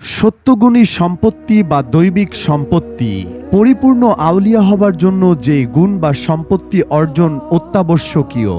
সত্যগুণী সম্পত্তি বা দৈবিক সম্পত্তি পরিপূর্ণ আউলিয়া হবার জন্য যে গুণ বা সম্পত্তি অর্জন অত্যাবশ্যকীয়।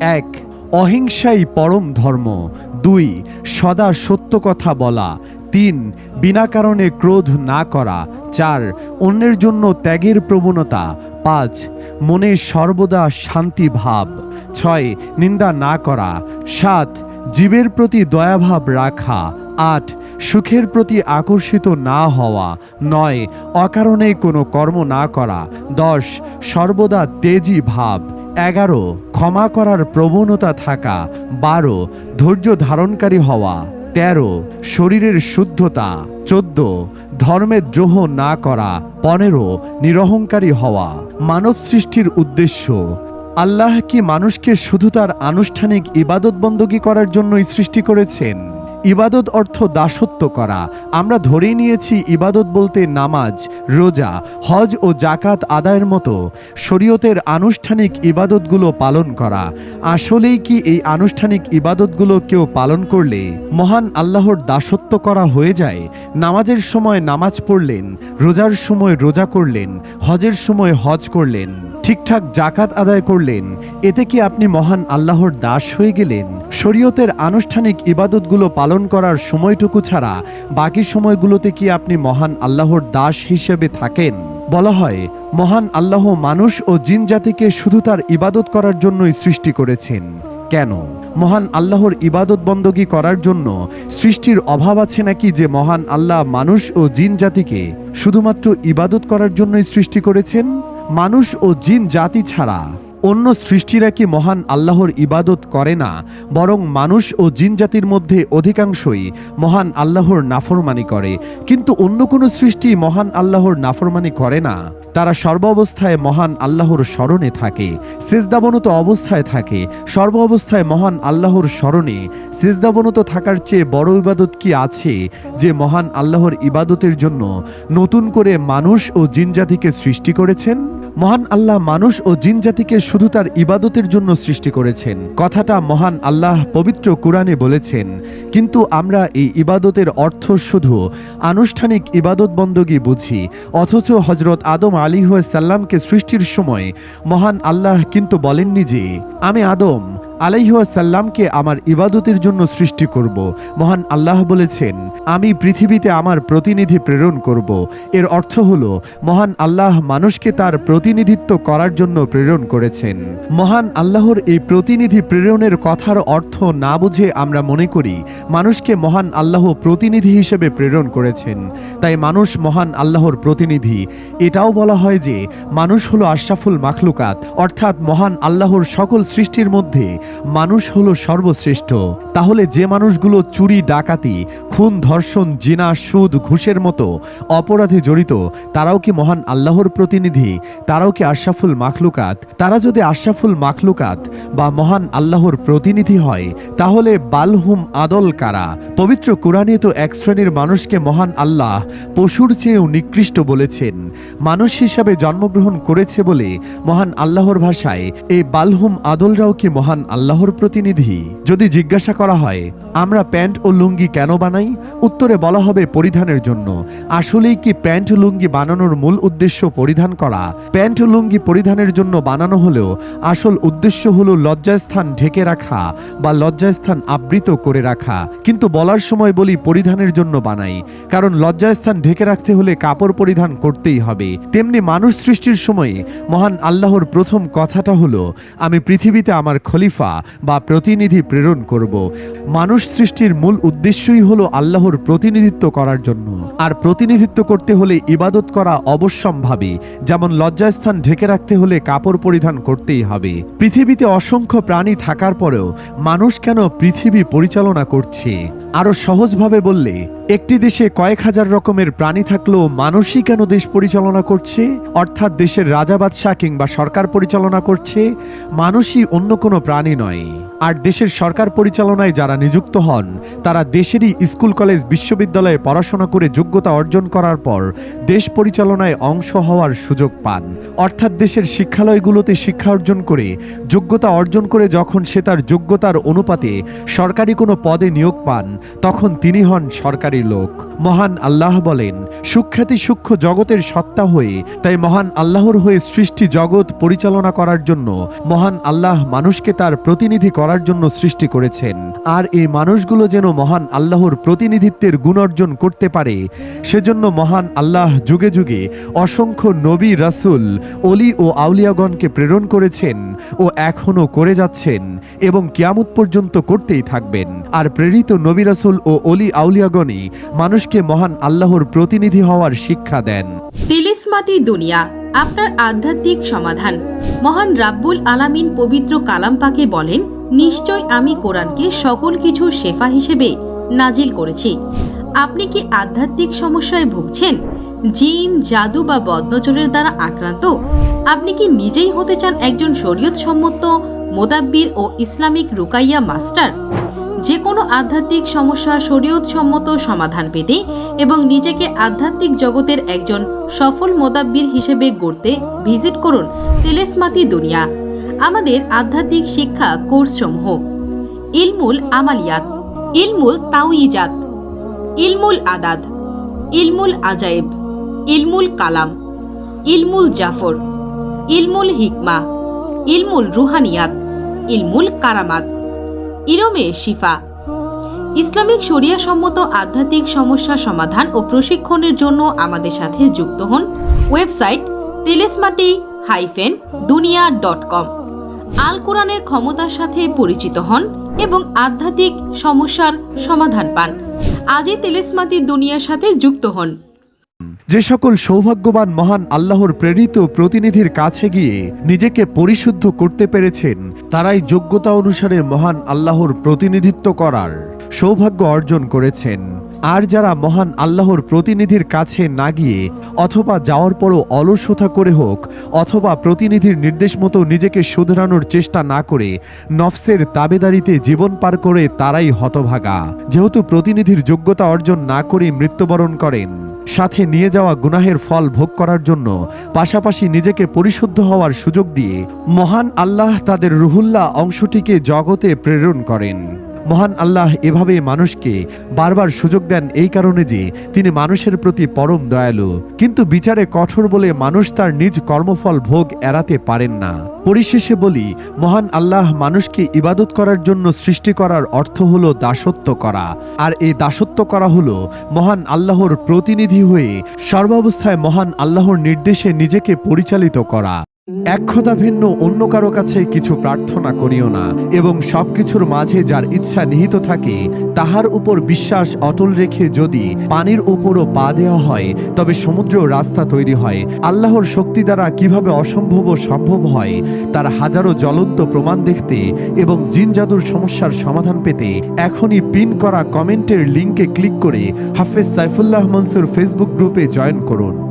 এক, অহিংসাই পরম ধর্ম। দুই, সদা সত্য কথা বলা। তিন, বিনা কারণে ক্রোধ না করা। চার, অন্যের জন্য ত্যাগের প্রবণতা। পাঁচ, মনে সর্বদা শান্তি ভাব। ছয়, নিন্দা না করা। সাত, জীবের প্রতি দয়াভাব রাখা। আট, সুখের প্রতি আকর্ষিত না হওয়া। নয়, অকারণে কোনো কর্ম না করা। দশ, সর্বদা তেজি ভাব। এগারো, ক্ষমা করার প্রবণতা থাকা। বারো, ধৈর্য ধারণকারী হওয়া। তেরো, শরীরের শুদ্ধতা। চোদ্দ ধর্মের দ্রোহ না করা। পনেরো, নিরহংকারী হওয়া। মানব সৃষ্টির উদ্দেশ্য। আল্লাহ কি মানুষকে শুধু তার আনুষ্ঠানিক ইবাদত বন্দী করার জন্যই সৃষ্টি করেছেন? ইবাদত অর্থ দাসত্ব করা। আমরা ধরেই নিয়েছি ইবাদত বলতে নামাজ, রোজা, হজ ও জাকাত আদায়ের মতো। শরীয়তের আনুষ্ঠানিক ইবাদতগুলো পালন করা। আসলেই কি এই আনুষ্ঠানিক ইবাদতগুলো কেউ পালন করলে মহান আল্লাহর দাসত্ব করা হয়ে যায়? নামাজের সময় নামাজ পড়লেন, রোজার সময় রোজা করলেন, হজের সময় হজ করলেন। ঠিকঠাক জাকাত আদায় করলেন, এতে কি আপনি মহান আল্লাহর দাস হয়ে গেলেন? শরীয়তের আনুষ্ঠানিক ইবাদতগুলো পালন করার সময়টুকু ছাড়া বাকি সময়গুলোতে কি আপনি মহান আল্লাহর দাস হিসেবে থাকেন? বলা হয়, মহান আল্লাহ মানুষ ও জিন জাতিকে শুধু তার ইবাদত করার জন্যই সৃষ্টি করেছেন। কেন? মহান আল্লাহর ইবাদত বন্দগি করার জন্য সৃষ্টির অভাব আছে নাকি যে মহান আল্লাহ মানুষ ও জিন জাতিকে শুধুমাত্র ইবাদত করার জন্যই সৃষ্টি করেছেন? মানুষ ও জিন জাতি ছাড়া। অন্য সৃষ্টিরা কি মহান আল্লাহর ইবাদত করে না, বরং মানুষ ও জিন জাতির মধ্যে অধিকাংশই মহান আল্লাহর নাফরমানি করে। কিন্তু অন্য কোনো সৃষ্টি মহান আল্লাহর নাফরমানি করে না। তারা সর্ব অবস্থায় মহান আল্লাহর স্মরণে থাকে, সেজদাবনত অবস্থায় থাকে। সর্ব অবস্থায় মহান আল্লাহর স্মরণে সেজদাবনত থাকার চেয়ে বড় ইবাদত কি আছে, যে মহান আল্লাহর ইবাদতের জন্য নতুন করে মানুষ ও জিনজাতিকে সৃষ্টি করেছেন? মহান আল্লাহ মানুষ ও জিনজাতিকে শুধু তার ইবাদতের জন্য সৃষ্টি করেছেন। কথাটা মহান আল্লাহ পবিত্র কোরআনে বলেছেন, কিন্তু আমরা এই ইবাদতের অর্থ শুধু আনুষ্ঠানিক ইবাদত বন্দগি বুঝি, অথচ হজরত আদম আলী সাল্লামকে সৃষ্টির সময় মহান আল্লাহ কিন্তু বলেননি যে, আমি আদম আলাইহাসাল্লামকে আমার ইবাদতের জন্য সৃষ্টি করব। মহান আল্লাহ বলেছেন, আমি পৃথিবীতে আমার প্রতিনিধি প্রেরণ করব। এর অর্থ হল, মহান আল্লাহ মানুষকে তার প্রতিনিধিত্ব করার জন্য প্রেরণ করেছেন। মহান আল্লাহর এই প্রতিনিধি প্রেরণের কথার অর্থ না বুঝে আমরা মনে করি, মানুষকে মহান আল্লাহ প্রতিনিধি হিসেবে প্রেরণ করেছেন। তাই মানুষ মহান আল্লাহর প্রতিনিধি। এটাও বলা হয় যে, মানুষ হলো আশরাফুল মাখলুকাত, অর্থাৎ মহান আল্লাহর সকল সৃষ্টির মধ্যে মানুষ হলো সর্বশ্রেষ্ঠ। তাহলে যে মানুষগুলো চুরি, ডাকাতি, খুন, ধর্ষণ, জিনা, সুদ, ঘুষের মতো অপরাধে জড়িত, তারাও কি মহান আল্লাহর প্রতিনিধি? তারাও কি আশরাফুল মাখলুকাত? তারা যদি আশরাফুল মাখলুকাত বা মহান আল্লাহর প্রতিনিধি হয়, তাহলে বালহুম আদল কারা? পবিত্র কোরআনে তো এক শ্রেণির মানুষকে মহান আল্লাহ পশুর চেয়েও নিকৃষ্ট বলেছেন। মানুষ হিসাবে জন্মগ্রহণ করেছে বলে মহান আল্লাহর ভাষায়, এই বালহুম আদলরাও কি মহান আল্লাহর প্রতিনিধি। যদি জিজ্ঞাসা করা হয়, আমরা প্যান্ট ও লুঙ্গি কেন বানাই? উত্তরে বলা হবে পরিধানের জন্য। আসলেই কি প্যান্ট লুঙ্গি বানানোর মূল উদ্দেশ্য পরিধান করা? প্যান্ট লুঙ্গি পরিধানের জন্য বানানো হলেও আসল উদ্দেশ্য হলো লজ্জাস্থান ঢেকে রাখা বা লজ্জাস্থান আবৃত করে রাখা। কিন্তু বলার সময় বলি পরিধানের জন্য বানাই, কারণ লজ্জাস্থান ঢেকে রাখতে হলে কাপড় পরিধান করতেই হবে। তেমনি মানুষ সৃষ্টির সময়ে মহান আল্লাহর প্রথম কথাটা হলো, আমি পৃথিবীতে আমার খলিফা বা প্রতিনিধি প্রেরণ করব। মানুষ সৃষ্টির মূল উদ্দেশ্যই হলো আল্লাহর প্রতিনিধিত্ব করার জন্য। আর প্রতিনিধিত্ব করতে হলে ইবাদত করা অবশ্যম্ভাবী। যেমন লজ্জাস্থান ঢেকে রাখতে হলে কাপড় পরিধান করতেই হবে। পৃথিবীতে অসংখ্য প্রাণী থাকার পরেও মানুষ কেন পৃথিবী পরিচালনা করছে? আরও সহজভাবে বললে, একটি দেশে কয়েক হাজার রকমের প্রাণী থাকলেও মানুষই কেন দেশ পরিচালনা করছে? অর্থাৎ দেশের রাজা, বাদশাহ কিংবা সরকার পরিচালনা করছে, মানুষই অন্য কোনো প্রাণী নয়। আর দেশের সরকার পরিচালনায় যারা নিযুক্ত হন, তারা দেশেরই স্কুল, কলেজ, বিশ্ববিদ্যালয়ে পড়াশোনা করে যোগ্যতা অর্জন করার পর দেশ পরিচালনায় অংশ হওয়ার সুযোগ পান। অর্থাৎ দেশের শিক্ষালয়গুলোতে শিক্ষা অর্জন করে, যোগ্যতা অর্জন করে যখন সে তার যোগ্যতার অনুপাতে সরকারি কোনো পদে নিয়োগ পান, তখন তিনি হন সরকারি লোক। মহান আল্লাহ বলেন, সুখ্যাতি সূক্ষ্ম জগতের সত্তা হয়ে, তাই মহান আল্লাহর হয়ে সৃষ্টি জগৎ পরিচালনা করার জন্য মহান আল্লাহ মানুষকে তার প্রতিনিধি করার জন্য সৃষ্টি করেছেন। আর এই মানুষগুলো যেন মহান আল্লাহর প্রতিনিধিত্বের গুণ অর্জন করতে পারে, সেজন্য মহান আল্লাহ যুগে যুগে অসংখ্য নবী রাসূল অলি ও আউলিয়াগণকে প্রেরণ করেছেন ও এখনও করে যাচ্ছেন এবং কিয়ামত পর্যন্ত করতেই থাকবেন। আর প্রেরিত নবী রাসুল ও অলি আউলিয়াগণই মানুষকে মহান আল্লাহর প্রতিনিধি হওয়ার শিক্ষা দেন। তিলিসমাতি দুনিয়া, আপনার আধ্যাত্মিক সমাধান। মহান রাব্বুল আলামিন পবিত্র কালাম পাকে বলেন নিশ্চয় আমি কোরআনকে সকল কিছু শেফা হিসেবে নাজিল করেছি। আপনি কি আধ্যাত্মিক সমস্যায় ভুগছেন? জিন, জাদু বা বদনজরের দ্বারা আক্রান্ত? আপনি কি নিজেই হতে চান একজন শরীয়ত সম্মত মোদাব্বির ও ইসলামিক রুকাইয়া মাস্টার? যে কোনো আধ্যাত্মিক সমস্যার শরীয়ত সম্মত সমাধান পেতে এবং নিজেকে আধ্যাত্মিক জগতের একজন সফল মোদাব্বির হিসেবে গড়তে ভিজিট করুন তেলেসমাতি দুনিয়া। আমাদের আধ্যাত্মিক শিক্ষা কোর্সসমূহ। ইলমুল আমালিয়াত। ইলমুল তাওইজাত ইলমুল আদাদ ইলমুল আজাইব। ইলমুল কালাম। ইলমুল জাফর। ইলমুল হিকমা। ইলমুল রুহানিয়াত। ইলমুল কারামাত। ইরমে শিফা। ইসলামিক শরিয়া সম্মত আধ্যাত্মিক সমস্যা সমাধান ও প্রশিক্ষণের জন্য আমাদের সাথে যুক্ত হন website Telesmati hyphen Duniya dot com. আল কোরআনের ক্ষমতার সাথে পরিচিত হন এবং আধ্যাত্মিক সমস্যার সমাধান পান। আজই তেলেসমাতি দুনিয়ার সাথে যুক্ত হন। যে সকল সৌভাগ্যবান মহান আল্লাহর প্রেরিত প্রতিনিধির কাছে গিয়ে নিজেকে পরিশুদ্ধ করতে পেরেছেন, তারাই যোগ্যতা অনুসারে মহান আল্লাহর প্রতিনিধিত্ব করার সৌভাগ্য অর্জন করেছেন। আর যারা মহান আল্লাহর প্রতিনিধির কাছে না গিয়ে অথবা যাওয়ার পরও অলসতা করে হোক অথবা প্রতিনিধির নির্দেশ মতো নিজেকে শুধরানোর চেষ্টা না করে নফসের তাবেদারিতে জীবন পার করে তারাই হতভাগা। যেহেতু প্রতিনিধির যোগ্যতা অর্জন না করে মৃত্যুবরণ করেন সাথে নিয়ে যাওয়া গুনাহের ফল ভোগ করার জন্য, পাশাপাশি নিজেকে পরিশুদ্ধ হওয়ার সুযোগ দিয়ে মহান আল্লাহ তাদের রুহুল্লাহ অংশটিকে জগতে প্রেরণ করেন। মহান আল্লাহ এভাবে মানুষকে বারবার সুযোগ দেন এই কারণে যে তিনি মানুষের প্রতি পরম দয়ালু। কিন্তু বিচারে কঠোর বলে মানুষ তার নিজ কর্মফল ভোগ এড়াতে পারেন না। পরিশেষে বলি, মহান আল্লাহ মানুষকে ইবাদত করার জন্য সৃষ্টি করার অর্থ হল দাসত্ব করা। আর এই দাসত্ব করা হলো মহান আল্লাহর প্রতিনিধি হয়ে সর্বাবস্থায় মহান আল্লাহর নির্দেশে নিজেকে পরিচালিত করা। এক খোদা ভিন্ন, অন্য কারও কাছে কিছু প্রার্থনা করিও না, এবং সবকিছুর মাঝে যার ইচ্ছা নিহিত থাকে, তাহার উপর বিশ্বাস অটল রেখে যদি পানির উপরও পা দেওয়া হয়, তবে সমুদ্র রাস্তা তৈরি হয়। আল্লাহর শক্তি দ্বারা কীভাবে অসম্ভব সম্ভব হয়, তার হাজারো জ্বলন্ত প্রমাণ দেখতে এবং জিন জাদুর সমস্যার সমাধান পেতে, এখনই পিন করা কমেন্টের লিঙ্কে ক্লিক করে হাফেজ সাইফুল্লাহ মনসুর ফেসবুক গ্রুপে জয়েন করুন।